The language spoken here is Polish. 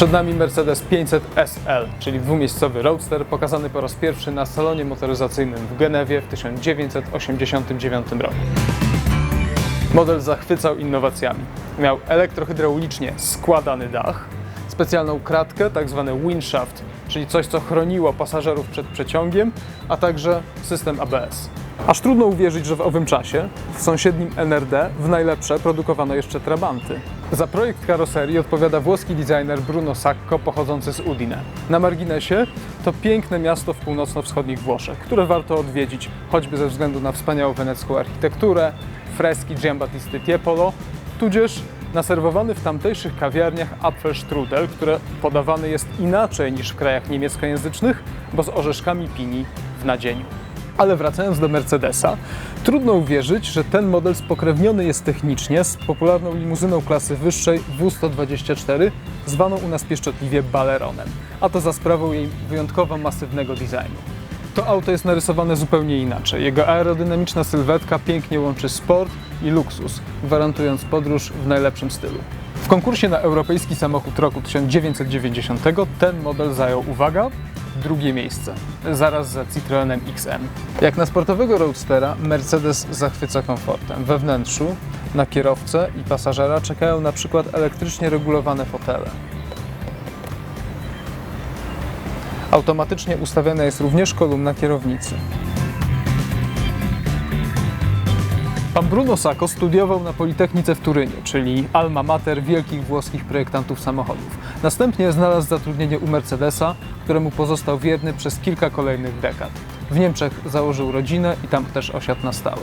Przed nami Mercedes 500 SL, czyli dwumiejscowy roadster pokazany po raz pierwszy na salonie motoryzacyjnym w Genewie w 1989 roku. Model zachwycał innowacjami. Miał elektrohydraulicznie składany dach, specjalną kratkę, tak zwany windshaft, czyli coś, co chroniło pasażerów przed przeciągiem, a także system ABS. Aż trudno uwierzyć, że w owym czasie w sąsiednim NRD w najlepsze produkowano jeszcze Trabanty. Za projekt karoserii odpowiada włoski designer Bruno Sacco pochodzący z Udine. Na marginesie to piękne miasto w północno-wschodnich Włoszech, które warto odwiedzić choćby ze względu na wspaniałą wenecką architekturę, freski Giambattisty Tiepolo, tudzież naserwowany w tamtejszych kawiarniach Apfelstrudel, które podawany jest inaczej niż w krajach niemieckojęzycznych, bo z orzeszkami pini w nadzieniu. Ale wracając do Mercedesa, trudno uwierzyć, że ten model spokrewniony jest technicznie z popularną limuzyną klasy wyższej W124, zwaną u nas pieszczotliwie Baleronem, a to za sprawą jej wyjątkowo masywnego designu. To auto jest narysowane zupełnie inaczej. Jego aerodynamiczna sylwetka pięknie łączy sport i luksus, gwarantując podróż w najlepszym stylu. W konkursie na europejski samochód roku 1990 ten model zajął, uwaga, drugie miejsce, zaraz za Citroenem XM. Jak na sportowego roadstera, Mercedes zachwyca komfortem. We wnętrzu na kierowcę i pasażera czekają na przykład elektrycznie regulowane fotele. Automatycznie ustawiona jest również kolumna kierownicy. Pan Bruno Sacco studiował na Politechnice w Turynie, czyli alma mater wielkich włoskich projektantów samochodów. Następnie znalazł zatrudnienie u Mercedesa, któremu pozostał wierny przez kilka kolejnych dekad. W Niemczech założył rodzinę i tam też osiadł na stałe.